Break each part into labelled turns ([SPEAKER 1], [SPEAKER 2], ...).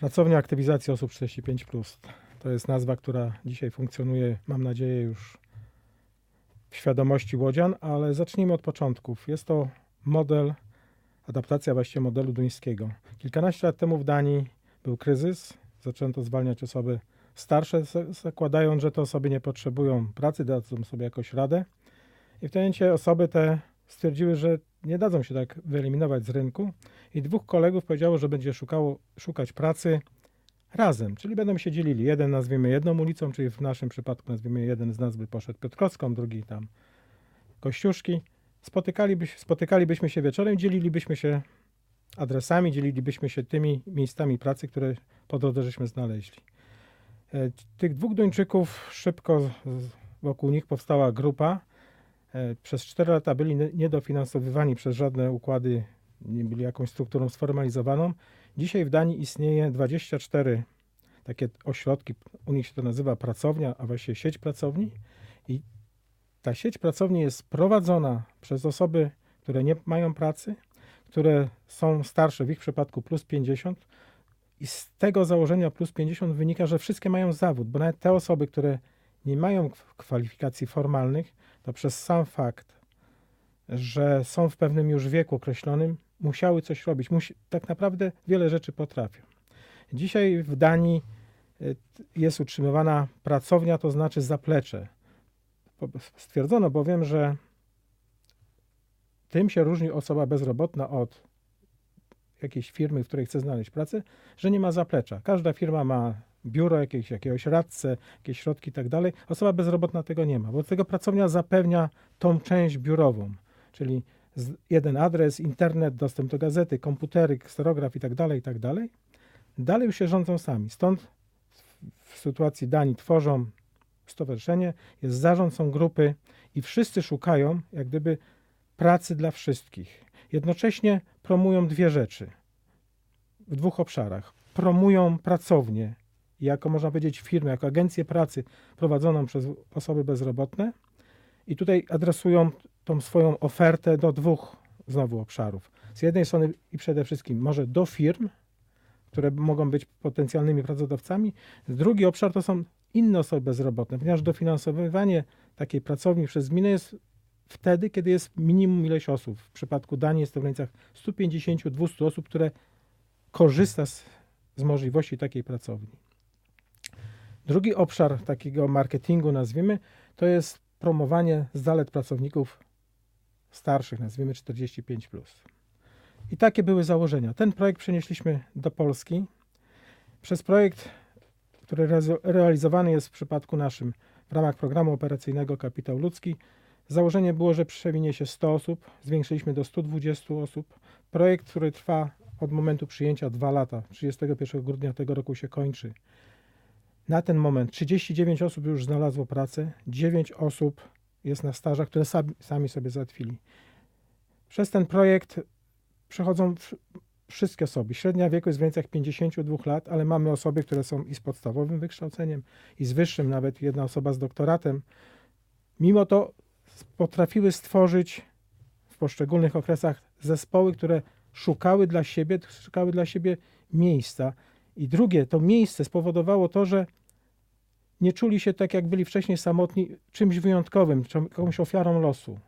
[SPEAKER 1] Pracownia Aktywizacji Osób 45+. To jest nazwa, która dzisiaj funkcjonuje, mam nadzieję, już w świadomości łodzian, ale zacznijmy od początków. Jest to model, adaptacja właściwie modelu duńskiego. Kilkanaście lat temu w Danii był kryzys, zaczęto zwalniać osoby starsze, za- zakładając, że te osoby nie potrzebują pracy, dadzą sobie jakoś radę. I w tym momencie osoby te stwierdziły, że nie dadzą się tak wyeliminować z rynku i dwóch kolegów powiedziało, że będzie szukało, szukać pracy razem, czyli będą się dzielili. Jeden nazwiemy jedną ulicą, czyli w naszym przypadku nazwiemy jeden z nas by poszedł Piotrkowską, drugi tam Kościuszki. Spotykalibyś, spotykalibyśmy się wieczorem, dzielilibyśmy się adresami, dzielilibyśmy się tymi miejscami pracy, które po drodze żeśmy znaleźli. E, Tych dwóch Duńczyków szybko wokół nich powstała grupa. E, Przez 4 lata byli nie- niedofinansowywani przez żadne układy, nie byli jakąś strukturą sformalizowaną. Dzisiaj w Danii istnieje 24 takie ośrodki, u nich się to nazywa pracownia, a właściwie sieć pracowni. I ta sieć pracowni jest prowadzona przez osoby, które nie mają pracy, które są starsze, w ich przypadku plus 50. I z tego założenia plus 50 wynika, że wszystkie mają zawód, bo nawet te osoby, które nie mają kwalifikacji formalnych, to przez sam fakt, że są w pewnym już wieku określonym, musiały coś robić. Musi, tak naprawdę wiele rzeczy potrafią. Dzisiaj w Danii y, jest utrzymywana pracownia, to znaczy zaplecze. Stwierdzono bowiem, że tym się różni osoba bezrobotna od jakiejś firmy, w której chce znaleźć pracę, że nie ma zaplecza. Każda firma ma biuro, jakieś, jakiegoś radcę, jakieś środki i tak dalej. Osoba bezrobotna tego nie ma, bo tego pracownia zapewnia tą część biurową, czyli jeden adres, internet, dostęp do gazety, komputery, sterograf i tak dalej, i tak dalej. Dalej już się rządzą sami. Stąd w sytuacji Danii tworzą stowarzyszenie, jest zarząd, są grupy i wszyscy szukają jak gdyby pracy dla wszystkich. Jednocześnie promują dwie rzeczy w dwóch obszarach. Promują pracownię, jako można powiedzieć firmę, jako agencję pracy prowadzoną przez osoby bezrobotne i tutaj adresują tą swoją ofertę do dwóch znowu obszarów. Z jednej strony i przede wszystkim może do firm, które mogą być potencjalnymi pracodawcami. Drugi obszar to są inne osoby bezrobotne, ponieważ dofinansowywanie takiej pracowni przez gminę jest wtedy, kiedy jest minimum ileś osób. W przypadku Danii jest to w granicach 150-200 osób, które korzysta z, z możliwości takiej pracowni. Drugi obszar takiego marketingu, nazwijmy, to jest promowanie zalet pracowników starszych, nazwijmy 45+. I takie były założenia. Ten projekt przenieśliśmy do Polski. Przez projekt, który realizowany jest w przypadku naszym w ramach programu operacyjnego Kapitał Ludzki, założenie było, że przewinie się 100 osób, zwiększyliśmy do 120 osób. Projekt, który trwa od momentu przyjęcia 2 lata, 31 grudnia tego roku się kończy. Na ten moment 39 osób już znalazło pracę, 9 osób jest na stażach, które sami, sami sobie załatwili. Przez ten projekt przechodzą wsz- wszystkie osoby. Średnia wieku jest w granicach 52 lat, ale mamy osoby, które są i z podstawowym wykształceniem, i z wyższym, nawet jedna osoba z doktoratem. Mimo to potrafiły stworzyć w poszczególnych okresach zespoły, które szukały dla siebie, szukały dla siebie miejsca. I drugie, to miejsce spowodowało to, że nie czuli się tak, jak byli wcześniej samotni, czymś wyjątkowym, jakąś ofiarą losu.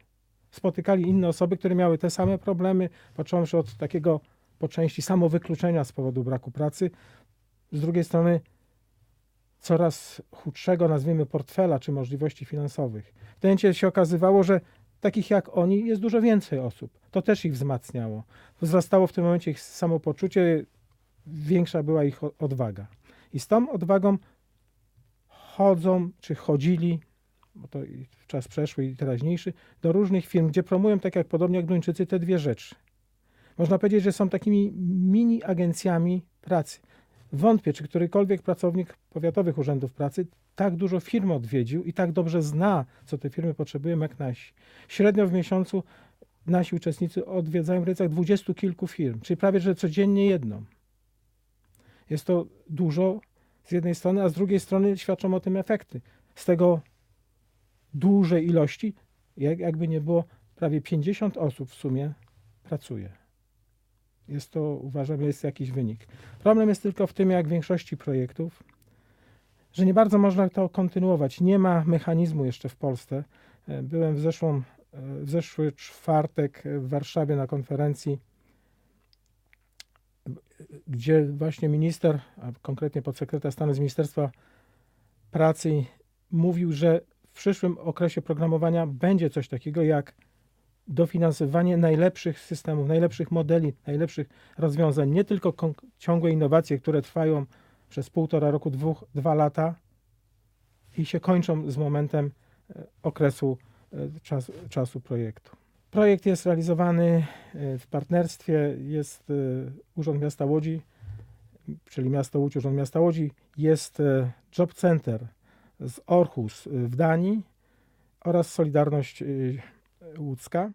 [SPEAKER 1] Spotykali inne osoby, które miały te same problemy, począwszy od takiego po części samowykluczenia z powodu braku pracy, z drugiej strony coraz chudszego, nazwijmy, portfela czy możliwości finansowych. W tym się okazywało, że takich jak oni jest dużo więcej osób. To też ich wzmacniało. Wzrastało w tym momencie ich samopoczucie, większa była ich odwaga. I z tą odwagą chodzą, czy chodzili, bo to czas przeszły i teraźniejszy, do różnych firm, gdzie promują, tak jak podobnie jak Duńczycy, te dwie rzeczy. Można powiedzieć, że są takimi mini agencjami pracy. Wątpię, czy którykolwiek pracownik powiatowych urzędów pracy tak dużo firm odwiedził i tak dobrze zna, co te firmy potrzebują, jak nasi. Średnio w miesiącu nasi uczestnicy odwiedzają w granicach dwudziestu kilku firm, czyli prawie że codziennie jedną. Jest to dużo z jednej strony, a z drugiej strony świadczą o tym efekty. Z tego dużej ilości, jak, jakby nie było, prawie 50 osób w sumie pracuje. Jest to, uważam, jest jakiś wynik. Problem jest tylko w tym, jak w większości projektów, że nie bardzo można to kontynuować. Nie ma mechanizmu jeszcze w Polsce. E, Byłem w, zeszłą, e, w zeszły czwartek w Warszawie na konferencji, gdzie właśnie minister, a konkretnie podsekretarz stanu z Ministerstwa Pracy mówił, że w przyszłym okresie programowania będzie coś takiego jak dofinansowanie najlepszych systemów, najlepszych modeli, najlepszych rozwiązań, nie tylko ciągłe innowacje, które trwają przez półtora roku, dwóch, dwa lata i się kończą z momentem e, okresu e, czas, czasu projektu. Projekt jest realizowany e, w partnerstwie, jest e, Urząd Miasta Łodzi, czyli Miasto Łódź, Urząd Miasta Łodzi, jest e, Job Center z Orhus w Danii oraz Solidarność Łódzka.